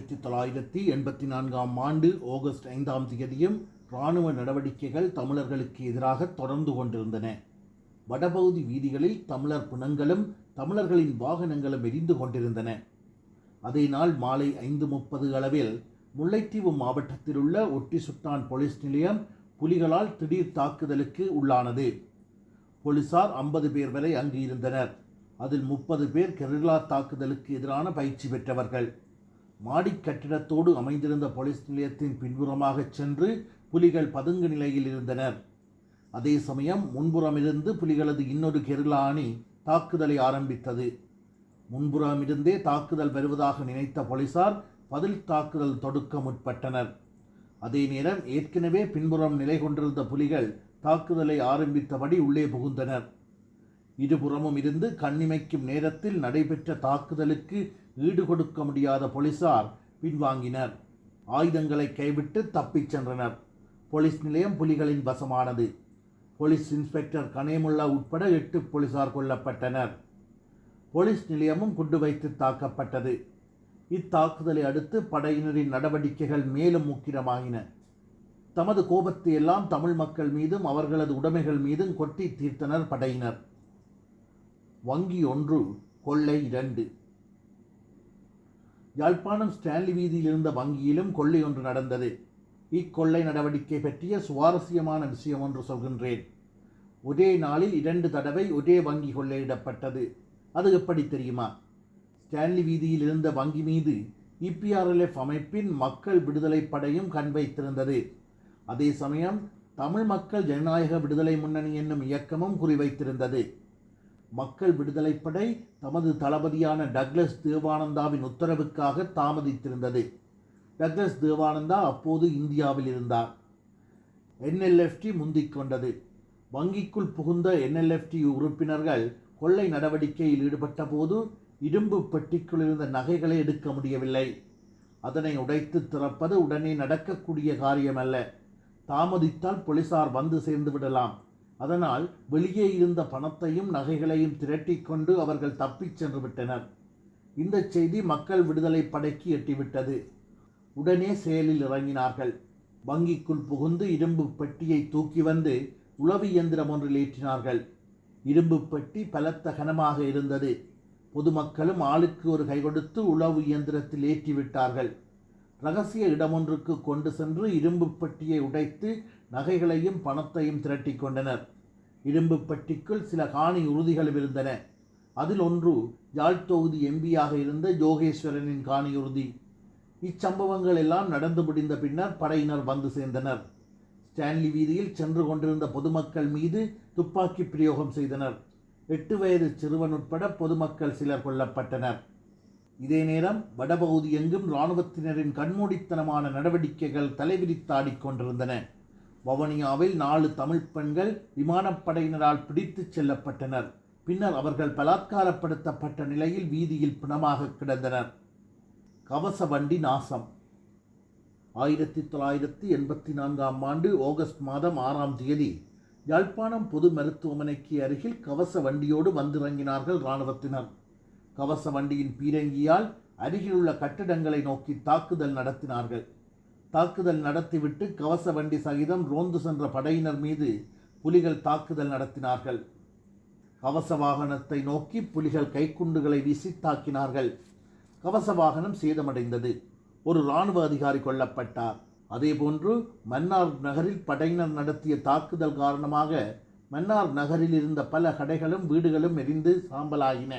ஆயிரத்தி தொள்ளாயிரத்தி எண்பத்தி நான்காம் ஆண்டு ஆகஸ்ட் ஐந்தாம் தேதியும் இராணுவ நடவடிக்கைகள் தமிழர்களுக்கு எதிராக தொடர்ந்து கொண்டிருந்தன. வடபகுதி வீதிகளில் தமிழர் பிணங்களும் தமிழர்களின் வாகனங்களும் எரிந்து கொண்டிருந்தன. அதே நாள் மாலை ஐந்து முப்பது அளவில் முல்லைத்தீவு மாவட்டத்தில் உள்ள ஒட்டி சுட்டான் போலீஸ் நிலையம் புலிகளால் திடீர் தாக்குதலுக்கு உள்ளானது. போலீசார் ஐம்பது பேர் வரை அங்கு இருந்தனர் அதில் முப்பது பேர் கெரில்லா தாக்குதலுக்கு எதிரான பயிற்சி பெற்றவர்கள். மாடிக் கட்டிடத்தோடு அமைந்திருந்த போலீஸ் நிலையத்தின் பின்புறமாகச் சென்று புலிகள் பதுங்கு நிலையில் இருந்தனர். அதே சமயம் முன்புறமிருந்து புலிகளது இன்னொரு கெருளா அணி தாக்குதலை ஆரம்பித்தது. முன்புறமிருந்தே தாக்குதல் வருவதாக நினைத்த போலீசார் பதில் தாக்குதல் தொடுக்க முற்பட்டனர். அதே நேரம் ஏற்கனவே பின்புறம் நிலை கொண்டிருந்த புலிகள் தாக்குதலை ஆரம்பித்தபடி உள்ளே புகுந்தனர். இருபுறமும் இருந்து கண்ணிமைக்கும் நேரத்தில் நடைபெற்ற தாக்குதலுக்கு ஈடு கொடுக்க முடியாத போலீசார் பின்வாங்கினர். ஆயுதங்களை கைவிட்டு தப்பிச் சென்றனர். போலீஸ் நிலையம் புலிகளின் வசமானது. போலீஸ் இன்ஸ்பெக்டர் கனேமுல்லா உட்பட எட்டு போலீசார் கொல்லப்பட்டனர். போலீஸ் நிலையமும் குண்டு வைத்து தாக்கப்பட்டது. இத்தாக்குதலை அடுத்து படையினரின் நடவடிக்கைகள் மேலும் முக்கிரமாகின. தமது கோபத்தை எல்லாம் தமிழ் மக்கள் மீதும் அவர்களது உடைமைகள் மீதும் கொட்டி தீர்த்தனர் படையினர். வங்கி ஒன்று கொள்ளை இரண்டு. யாழ்ப்பாணம் ஸ்டான்லி வீதியில் இருந்த வங்கியிலும் கொள்ளை ஒன்று நடந்தது. இக்கொள்ளை நடவடிக்கை பற்றிய சுவாரஸ்யமான விஷயம் ஒன்று சொல்கின்றேன். ஒரே நாளில் இரண்டு தடவை ஒரே வங்கி கொள்ளையிடப்பட்டது. அது எப்படி தெரியுமா? ஸ்டான்லி வீதியில் இருந்த வங்கி மீது இபிஆர்எல்எஃப் அமைப்பின் மக்கள் விடுதலை படையும் கண் வைத்திருந்தது. அதே சமயம் தமிழ் மக்கள் ஜனநாயக விடுதலை முன்னணி என்னும் இயக்கமும் குறிவைத்திருந்தது மக்கள் விடுதலைப்படை தமது தளபதியான டக்ளஸ் தேவானந்தாவின் உத்தரவுக்காக தாமதித்திருந்தது. டக்ளஸ் தேவானந்தா அப்போது இந்தியாவில் இருந்தார். என்எல்எஃப்டி முந்திக் கொண்டது. வங்கிக்குள் புகுந்த என்எல்எஃப்டி உறுப்பினர்கள் கொள்ளை நடவடிக்கையில் ஈடுபட்ட போது இரும்பு பெட்டிக்குள் இருந்த நகைகளை எடுக்க முடியவில்லை. அதனை உடைத்து திறப்பது உடனே நடக்கக்கூடிய காரியமல்ல. தாமதித்தால் போலீசார் வந்து சேர்ந்து விடலாம். அதனால் வெளியே இருந்த பணத்தையும் நகைகளையும் திரட்டிக்கொண்டு அவர்கள் தப்பிச் சென்று விட்டனர். இந்த செய்தி மக்கள் விடுதலை படைக்கு எட்டிவிட்டது. உடனே செயலில் இறங்கினார்கள். வங்கிக்குள் புகுந்து இரும்பு பெட்டியை தூக்கி வந்து உளவு இயந்திரம் ஒன்றில் ஏற்றினார்கள். இரும்பு பெட்டி பலத்த கனமாக இருந்தது. பொதுமக்களும் ஆளுக்கு ஒரு கை கொடுத்து உளவு இயந்திரத்தில் ஏற்றிவிட்டார்கள். ரகசிய இடமொன்றுக்கு கொண்டு சென்று இரும்பு பெட்டியை உடைத்து நகைகளையும் பணத்தையும் திரட்டி கொண்டனர். இரும்பு பெட்டிக்குள் சில காணி உறுதிகளும் இருந்தன அதில் ஒன்று யாழ் தொகுதி எம்பியாக இருந்த யோகேஸ்வரனின் காணி உறுதி. இச்சம்பவங்கள் எல்லாம் நடந்து முடிந்த பின்னர் படையினர் வந்து சேர்ந்தனர். ஸ்டான்லி வீதியில் சென்று கொண்டிருந்த பொதுமக்கள் மீது துப்பாக்கி பிரயோகம் செய்தனர். எட்டு வயது சிறுவன் உட்பட பொதுமக்கள் சிலர் கொல்லப்பட்டனர். இதே நேரம் வடபகுதி எங்கும் இராணுவத்தினரின் கண்மூடித்தனமான நடவடிக்கைகள் தலைவிரித்தாடிக் கொண்டிருந்தன வவனியாவில் நாலு தமிழ் பெண்கள் விமானப்படையினரால் பிடித்துச் செல்லப்பட்டனர். பின்னர் அவர்கள் பலாத்காரப்படுத்தப்பட்ட நிலையில் வீதியில் பிணமாக கிடந்தனர். கவச வண்டி நாசம். ஆயிரத்தி தொள்ளாயிரத்தி எண்பத்தி நான்காம் ஆண்டு ஆகஸ்ட் மாதம் ஆறாம் தேதி யாழ்ப்பாணம் பொது மருத்துவமனைக்கு அருகில் கவச வண்டியோடு வந்திறங்கினார்கள் இராணுவத்தினர். கவச வண்டியின் பீரங்கியால் அருகிலுள்ள கட்டிடங்களை நோக்கி தாக்குதல் நடத்தினார்கள். தாக்குதல் நடத்திவிட்டு கவச வண்டி சகிதம் ரோந்து சென்ற படையினர் மீது புலிகள் தாக்குதல் நடத்தினார்கள். கவச வாகனத்தை நோக்கி புலிகள் கைக்குண்டுகளை வீசி தாக்கினார்கள். கவச வாகனம் சேதமடைந்தது. ஒரு இராணுவ அதிகாரி கொல்லப்பட்டார். அதேபோன்று மன்னார் நகரில் படையினர் நடத்திய தாக்குதல் காரணமாக மன்னார் நகரில் இருந்த பல கடைகளும் வீடுகளும் எரிந்து சாம்பலாகின.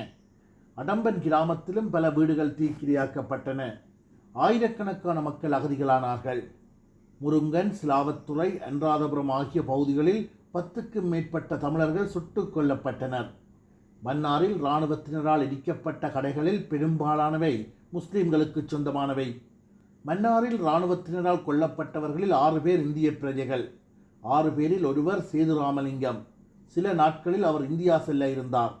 அடம்பன் கிராமத்திலும் பல வீடுகள் தீக்கிரையாக்கப்பட்டன. ஆயிரக்கணக்கான மக்கள் அகதிகளானார்கள். முருங்கன் சிலாவத்துறை அன்றாதபுரம் ஆகிய பகுதிகளில் பத்துக்கும் மேற்பட்ட தமிழர்கள் சுட்டுக் கொல்லப்பட்டனர். மன்னாரில் இராணுவத்தினரால் இடிக்கப்பட்ட கடைகளில் பெரும்பாலானவை முஸ்லிம்களுக்கு சொந்தமானவை. மன்னாரில் இராணுவத்தினரால் கொல்லப்பட்டவர்களில் ஆறு பேர் இந்திய பிரஜைகள். ஆறு பேரில் ஒருவர் சேதுராமலிங்கம். சில நாட்களில் அவர் இந்தியா செல்ல இருந்தார்.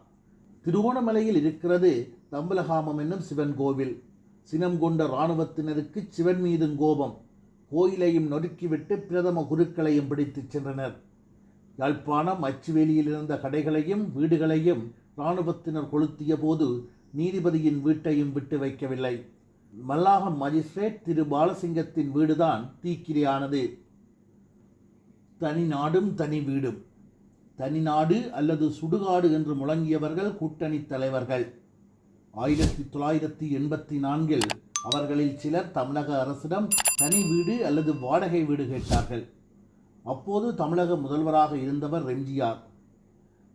திருவோணமலையில் இருக்கிறது தம்பலகாமம் என்னும் சிவன் கோவில். சினம் கொண்ட இராணுவத்தினருக்கு சிவன் மீதும் கோபம். கோயிலையும் நொறுக்கிவிட்டு பிரதம குருக்களையும் பிடித்துச் சென்றனர். யாழ்ப்பாணம் அச்சுவேலியில் இருந்த கடைகளையும் வீடுகளையும் இராணுவத்தினர் கொளுத்திய போது நீதிபதியின் வீட்டையும் விட்டு வைக்கவில்லை. மல்லாகம் மஜிஸ்ட்ரேட் திரு பாலசிங்கத்தின் வீடுதான் தீக்கிரையானது. தனி நாடும் தனி வீடும். தனி நாடு அல்லது சுடுகாடு என்று முழங்கியவர்கள் கூட்டணி தலைவர்கள். ஆயிரத்தி தொள்ளாயிரத்தி எண்பத்தி நான்கில் அவர்களில் சிலர் தமிழக அரசிடம் தனி வீடு அல்லது வாடகை வீடு கேட்டார்கள். அப்போது தமிழக முதல்வராக இருந்தவர் எம்ஜிஆர்.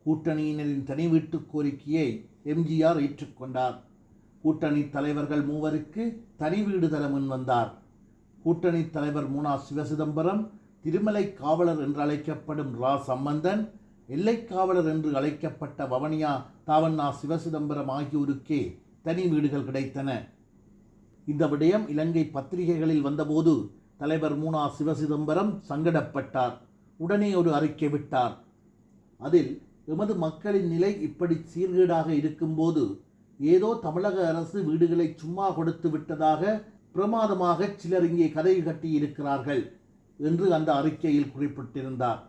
கூட்டணியினரின் தனி வீட்டு கோரிக்கையை எம்ஜிஆர் ஏற்றுக்கொண்டார். கூட்டணி தலைவர்கள் மூவருக்கு தனி வீடு தர முன்வந்தார் கூட்டணி தலைவர் முனா சிவசிதம்பரம் திருமலை காவலர் என்று அழைக்கப்படும் ரா சம்பந்தன் எல்லைக்காவலர் என்று அழைக்கப்பட்ட வவனியா தாவண்ணா சிவசிதம்பரம் ஆகியோருக்கே தனி வீடுகள் கிடைத்தன. இந்த விடயம் இலங்கை பத்திரிகைகளில் வந்தபோது தலைவர் மூனா சிவசிதம்பரம் சங்கடப்பட்டார். உடனே ஒரு அறிக்கை விட்டார். அதில் எமது மக்களின் நிலை இப்படி சீர்கேடாக இருக்கும்போது ஏதோ தமிழக அரசு வீடுகளை சும்மா கொடுத்து விட்டதாக பிரமாதமாக சிலர் இங்கே கதை கட்டியிருக்கிறார்கள் என்று அந்த அறிக்கையில் குறிப்பிட்டிருந்தார்.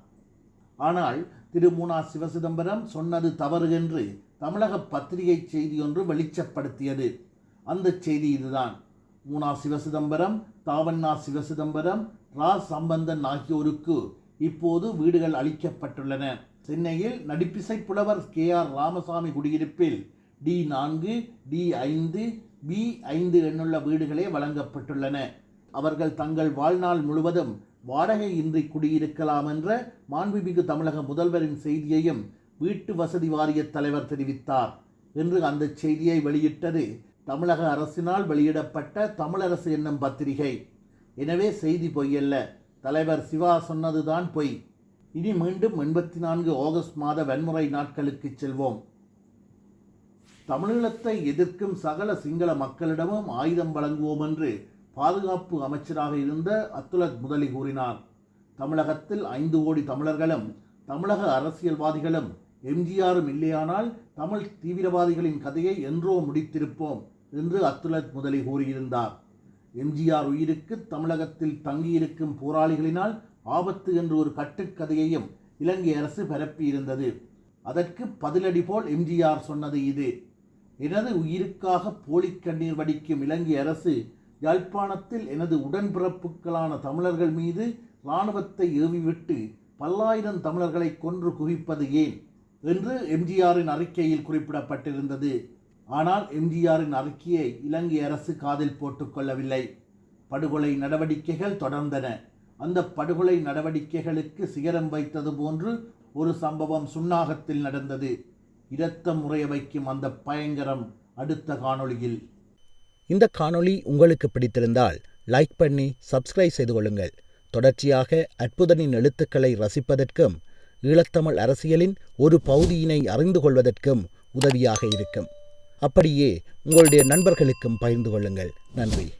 ஆனால் திருமூனா சிவசிதம்பரம் சொன்னது தவறு என்று தமிழக பத்திரிகை செய்தி ஒன்று வெளிச்சப்படுத்தியது. அந்த செய்தி இதுதான். மூனா சிவசிதம்பரம் தாவண்ணா சிவசிதம்பரம் ரா. சம்பந்தன் ஆகியோருக்கு இப்போது வீடுகள் அளிக்கப்பட்டுள்ளன. சென்னையில் நடிப்பிசை புலவர் கே. ஆர். ராமசாமி குடியிருப்பில் டி நான்கு டி ஐந்து பி ஐந்து எண்ணுள்ள வீடுகளே வழங்கப்பட்டுள்ளன. அவர்கள் தங்கள் வாழ்நாள் முழுவதும் வாடகை இன்றி குடியிருக்கலாம் என்ற மாண்புமிகு தமிழக முதல்வரின் செய்தியையும் வீட்டு வசதி வாரிய தலைவர் தெரிவித்தார் என்று அந்த செய்தியை வெளியிட்டது தமிழக அரசினால் வெளியிடப்பட்ட தமிழரசு என்னும் பத்திரிகை. எனவே செய்தி பொய்யல்ல தலைவர் சிவா சொன்னதுதான் பொய். இனி மீண்டும் எண்பத்தி நான்கு ஆகஸ்ட் மாத வன்முறை நாட்களுக்கு செல்வோம். தமிழீழத்தை எதிர்க்கும் சகல சிங்கள மக்களிடமும் ஆயுதம் வழங்குவோம் என்று பாதுகாப்பு அமைச்சராக இருந்த அத்துலத் முதலி கூறினார். தமிழகத்தில் ஐந்து கோடி தமிழர்களும் தமிழக அரசியல்வாதிகளும் எம்ஜிஆரும் இல்லையானால் தமிழ் தீவிரவாதிகளின் கதையை என்றோ முடித்திருப்போம் என்று அத்துலத் முதலி கூறியிருந்தார். எம்ஜிஆர் உயிருக்கு தமிழகத்தில் தங்கியிருக்கும் போராளிகளினால் ஆபத்து என்று ஒரு கட்டுக்கதையையும் இலங்கை அரசு பரப்பியிருந்தது. அதற்கு பதிலடி போல் எம்ஜிஆர் சொன்னது இது. எனது உயிருக்காக போலி கண்ணீர் வடிக்கும் இலங்கை அரசு யாழ்ப்பாணத்தில் எனது உடன்பிறப்புகளான தமிழர்கள் மீது இராணுவத்தை ஏவிவிட்டு பல்லாயிரம் தமிழர்களை கொன்று குவிப்பது ஏன்? என்று எம்ஜிஆரின் அறிக்கையில் குறிப்பிடப்பட்டிருந்தது. ஆனால் எம்ஜிஆரின் அறிக்கையை இலங்கை அரசு காதில் போட்டுக்கொள்ளவில்லை படுகொலை நடவடிக்கைகள் தொடர்ந்தன. அந்த படுகொலை நடவடிக்கைகளுக்கு சிகரம் வைத்தது போன்று ஒரு சம்பவம் சுண்ணாகத்தில் நடந்தது. இரத்தம் முறைய வைக்கும் அந்த பயங்கரம் அடுத்த காணொளியில். இந்த காணொளி உங்களுக்கு பிடித்திருந்தால் லைக் பண்ணி சப்ஸ்கிரைப் செய்து கொள்ளுங்கள். தொடர்ச்சியாக அற்புதனின் எழுத்துக்களை ரசிப்பதற்கும் ஈழத்தமிழ் அரசியலின் ஒரு பகுதியினை அறிந்து கொள்வதற்கும் உதவியாக இருக்கும். அப்படியே உங்களுடைய நண்பர்களுக்கும் பகிர்ந்து கொள்ளுங்கள். நன்றி.